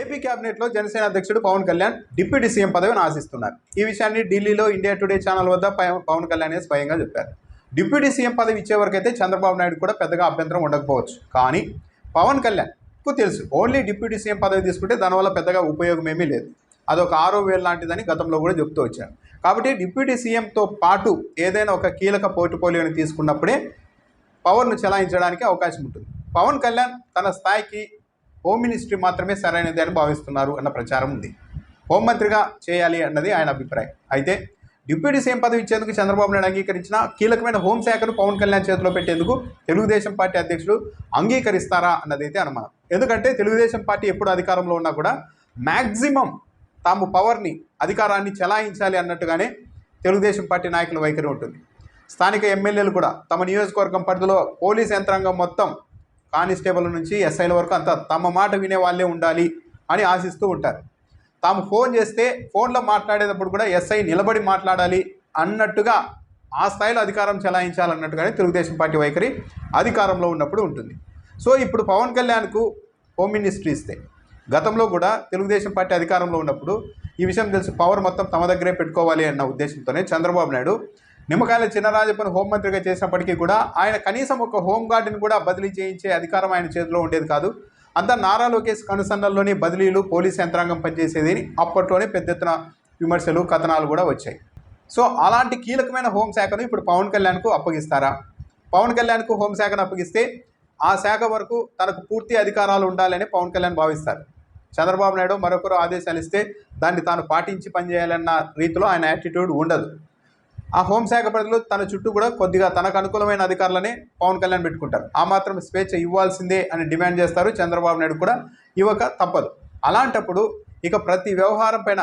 AP క్యాబినెట్లో జనసేన అధ్యక్షుడు Pawan Kalyan deputy CM పదవిని ఆశిస్తున్నారు. ఈ విషయాన్ని ఢిల్లీలో ఇండియా టుడే ఛానల్ వద్ద పవన్ కళ్యాణ్ స్వయంగా చెప్పారు. డిప్యూటీ సీఎం పదవి ఇచ్చే వరకైతే చంద్రబాబు నాయుడు కూడా పెద్దగా అభ్యంతరం ఉండకపోవచ్చు. కానీ పవన్ కళ్యాణ్కు తెలుసు ఓన్లీ డిప్యూటీ సీఎం పదవి తీసుకుంటే దానివల్ల పెద్దగా ఉపయోగం ఏమీ లేదు. అదొక ఆరో వేలు లాంటిదని గతంలో కూడా చెప్తూ వచ్చారు. కాబట్టి డిప్యూటీ సీఎంతో పాటు ఏదైనా ఒక కీలక పోర్టుపోలియోని తీసుకున్నప్పుడే పవర్ను చెలాయించడానికి అవకాశం ఉంటుంది. పవన్ కళ్యాణ్ తన స్థాయికి హోమ్ మినిస్ట్రీ మాత్రమే సరైనది అని భావిస్తున్నారు అన్న ప్రచారం ఉంది. హోంమంత్రిగా చేయాలి అన్నది ఆయన అభిప్రాయం. అయితే డిప్యూటీ సీఎం పదవి ఇచ్చేందుకు చంద్రబాబు నాయుడు అంగీకరించిన కీలకమైన హోంశాఖను పవన్ కళ్యాణ్ చేతిలో పెట్టేందుకు తెలుగుదేశం పార్టీ అధ్యక్షుడు అంగీకరిస్తారా అన్నదైతే అనుమానం. ఎందుకంటే తెలుగుదేశం పార్టీ ఎప్పుడు అధికారంలో ఉన్నా కూడా మ్యాక్సిమం తాము పవర్ని అధికారాన్ని చెలాయించాలి అన్నట్టుగానే తెలుగుదేశం పార్టీ నాయకుల వైఖరి ఉంటుంది. స్థానిక ఎమ్మెల్యేలు కూడా తమ నియోజకవర్గం పరిధిలో పోలీస్ యంత్రాంగం మొత్తం కానిస్టేబుల్ నుంచి ఎస్ఐల వరకు అంతా తమ మాట వినే వాళ్ళే ఉండాలి అని ఆశిస్తూ ఉంటారు. తాము ఫోన్ చేస్తే ఫోన్లో మాట్లాడేటప్పుడు కూడా ఎస్ఐ నిలబడి మాట్లాడాలి అన్నట్టుగా ఆ స్థాయిలో అధికారం చెలాయించాలన్నట్టుగానే తెలుగుదేశం పార్టీ వైఖరి అధికారంలో ఉన్నప్పుడు ఉంటుంది. సో ఇప్పుడు పవన్ కళ్యాణ్కు హోమ్ మినిస్ట్రీ ఇస్తే గతంలో కూడా తెలుగుదేశం పార్టీ అధికారంలో ఉన్నప్పుడు ఈ విషయం తెలిసి పవర్ మొత్తం తమ దగ్గరే పెట్టుకోవాలి అన్న ఉద్దేశంతోనే చంద్రబాబు నాయుడు నిమ్మకాయల చిన్నరాజప్పని హోంమంత్రిగా చేసినప్పటికీ కూడా ఆయన కనీసం ఒక హోంగార్డుని కూడా బదిలీ చేయించే అధికారం ఆయన చేతిలో ఉండేది కాదు. అంతా నారా లోకేష్ అనుసంధానంలోని బదిలీలు పోలీస్ యంత్రాంగం పనిచేసేది అని అప్పట్లోనే పెద్ద ఎత్తున విమర్శలు కథనాలు కూడా వచ్చాయి. సో అలాంటి కీలకమైన హోంశాఖను ఇప్పుడు పవన్ కళ్యాణ్కు అప్పగిస్తారా? పవన్ కళ్యాణ్కు హోంశాఖను అప్పగిస్తే ఆ శాఖ వరకు తనకు పూర్తి అధికారాలు ఉండాలని పవన్ కళ్యాణ్ భావిస్తారు. చంద్రబాబు నాయుడు మరొకరు ఆదేశాలు ఇస్తే దాన్ని తాను పాటించి పనిచేయాలన్న రీతిలో ఆయన యాటిట్యూడ్ ఉండదు. ఆ హోంశాఖ పరిధిలో తన చుట్టూ కూడా కొద్దిగా తనకు అనుకూలమైన అధికారులనే పవన్ కళ్యాణ్ పెట్టుకుంటారు. ఆ మాత్రం స్వేచ్ఛ ఇవ్వాల్సిందే అని డిమాండ్ చేస్తారు. చంద్రబాబు నాయుడు కూడా ఇవ్వక తప్పదు. అలాంటప్పుడు ఇక ప్రతి వ్యవహారం పైన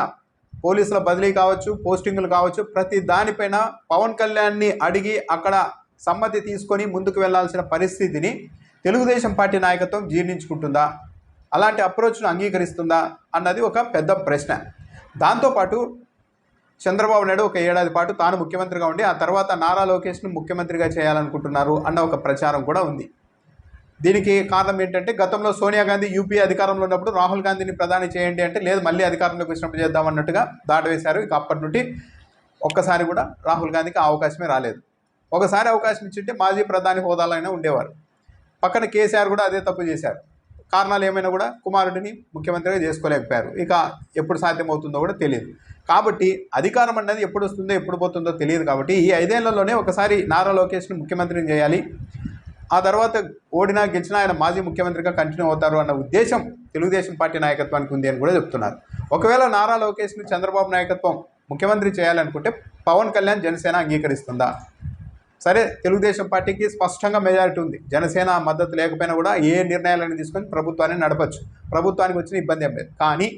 పోలీసుల బదిలీ కావచ్చు పోస్టింగులు కావచ్చు ప్రతి దానిపైన పవన్ కళ్యాణ్ని అడిగి అక్కడ సమ్మతి తీసుకొని ముందుకు వెళ్ళాల్సిన పరిస్థితిని తెలుగుదేశం పార్టీ నాయకత్వం జీర్ణించుకుంటుందా? అలాంటి అప్రోచ్ను అంగీకరిస్తుందా? అన్నది ఒక పెద్ద ప్రశ్న. దాంతోపాటు చంద్రబాబు నాయుడు ఒక ఏడాది పాటు తాను ముఖ్యమంత్రిగా ఉండి ఆ తర్వాత నారా లోకేష్ను ముఖ్యమంత్రిగా చేయాలనుకుంటున్నారు అన్న ఒక ప్రచారం కూడా ఉంది. దీనికి కారణం ఏంటంటే గతంలో సోనియా గాంధీ యూపీఏ అధికారంలో ఉన్నప్పుడు రాహుల్ గాంధీని ప్రధాని చేయండి అంటే లేదు మళ్ళీ అధికారంలోకి వచ్చినప్పుడు చేద్దాం అన్నట్టుగా దాటవేశారు. ఇక అప్పటి నుండి ఒక్కసారి కూడా రాహుల్ గాంధీకి అవకాశమే రాలేదు. ఒకసారి అవకాశం ఇచ్చింటే మాజీ ప్రధాని హోదాలైనా ఉండేవారు. పక్కన కేసీఆర్ కూడా అదే తప్పు చేశారు. కారణాలు ఏమైనా కూడా కుమారుడిని ముఖ్యమంత్రిగా చేసుకోలేకపోయారు. ఇక ఎప్పుడు సాధ్యమవుతుందో కూడా తెలియదు. కాబట్టి అధికారం అనేది ఎప్పుడు వస్తుందో ఎప్పుడు పోతుందో తెలియదు కాబట్టి ఈ ఐదేళ్ళలోనే ఒకసారి నారా లోకేష్ని ముఖ్యమంత్రిని చేయాలి. ఆ తర్వాత ఓడినా గెలిచినా ఆయన మాజీ ముఖ్యమంత్రిగా కంటిన్యూ అవుతారు అన్న ఉద్దేశం తెలుగుదేశం పార్టీ నాయకత్వానికి ఉంది అని కూడా చెప్తున్నారు. ఒకవేళ నారా లోకేష్ని చంద్రబాబు నాయకత్వం ముఖ్యమంత్రి చేయాలనుకుంటే పవన్ కళ్యాణ్ జనసేన అంగీకరిస్తుందా? సరే తెలుగుదేశం పార్టీకి స్పష్టంగా మెజారిటీ ఉంది. జనసేన మద్దతు లేకపోయినా కూడా ఏ నిర్ణయాలను తీసుకొని ప్రభుత్వాన్ని నడపచ్చు. ప్రభుత్వానికి వచ్చిన ఇబ్బంది ఏం లేదు. కానీ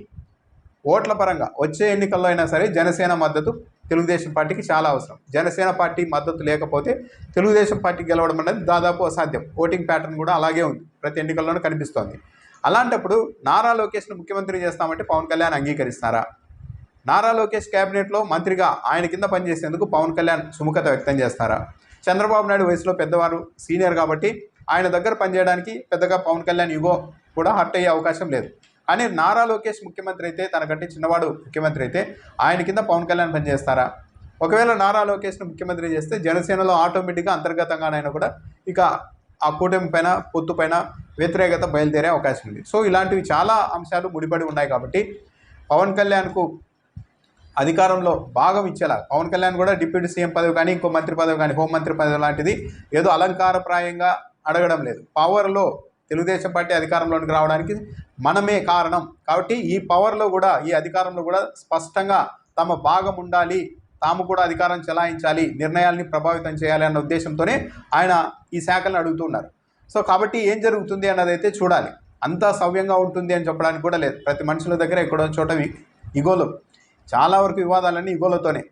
ఓట్ల పరంగా వచ్చే ఎన్నికల్లో అయినా సరే జనసేన మద్దతు తెలుగుదేశం పార్టీకి చాలా అవసరం. జనసేన పార్టీ మద్దతు లేకపోతే తెలుగుదేశం పార్టీ గెలవడం అనేది దాదాపు అసాధ్యం. ఓటింగ్ ప్యాటర్న్ కూడా అలాగే ఉంది. ప్రతి ఎన్నికల్లోనూ కనిపిస్తోంది. అలాంటప్పుడు నారా లోకేష్ను ముఖ్యమంత్రి చేస్తామంటే పవన్ కళ్యాణ్ అంగీకరిస్తారా నారా లోకేష్ కేబినెట్లో మంత్రిగా ఆయన కింద పనిచేసేందుకు పవన్ కళ్యాణ్ సుముఖత వ్యక్తం చేస్తారా? చంద్రబాబు నాయుడు వయసులో పెద్దవారు సీనియర్ కాబట్టి ఆయన దగ్గర పనిచేయడానికి పెద్దగా పవన్ కళ్యాణ్ యుగో కూడా హర్ట్ అయ్యే అవకాశం లేదు. కానీ నారా లోకేష్ ముఖ్యమంత్రి అయితే తనకంటే చిన్నవాడు ముఖ్యమంత్రి అయితే ఆయన కింద పవన్ కళ్యాణ్ పనిచేస్తారా? ఒకవేళ నారా లోకేష్ను ముఖ్యమంత్రి చేస్తే జనసేనలో ఆటోమేటిక్గా అంతర్గతంగానైనా కూడా ఇక ఆ కూటమి పైన పొత్తు పైన వ్యతిరేకత బయలుదేరే అవకాశం ఉంది. సో ఇలాంటివి చాలా అంశాలు ముడిపడి ఉన్నాయి కాబట్టి పవన్ కళ్యాణ్కు అధికారంలో భాగం ఇచ్చేలా పవన్ కళ్యాణ్ కూడా డిప్యూటీ సీఎం పదవి కానీ ఇంకో మంత్రి పదవి కానీ హోంమంత్రి పదవి లాంటిది ఏదో అలంకారప్రాయంగా అడగడం లేదు. పవర్లో తెలుగుదేశం పార్టీ అధికారంలోనికి రావడానికి మనమే కారణం. కాబట్టి ఈ పవర్లో కూడా ఈ అధికారంలో కూడా స్పష్టంగా తమ భాగం ఉండాలి. తాము కూడా అధికారం చెలాయించాలి. నిర్ణయాల్ని ప్రభావితం చేయాలి అన్న ఉద్దేశంతోనే ఆయన ఈ శాఖలను అడుగుతున్నారు సో కాబట్టి ఏం జరుగుతుంది అన్నదైతే చూడాలి. అంతా సవ్యంగా ఉంటుంది అని చెప్పడానికి కూడా లేదు. ప్రతి మనుషుల దగ్గర ఎక్కడో చోట ఇగోలు. చాలా వరకు వివాదాలన్నీ ఇగోలతోనే.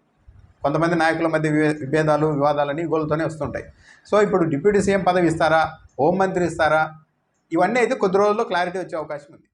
కొంతమంది నాయకుల మధ్య విభేదాలు వివాదాలన్నీ ఇగోలతోనే వస్తుంటాయి. సో ఇప్పుడు డిప్యూటీ సీఎం పదవి ఇస్తారా? హోంమంత్రి ఇస్తారా? ఇవన్నీ అయితే కొద్ది రోజుల్లో క్లారిటీ వచ్చే అవకాశం ఉంది.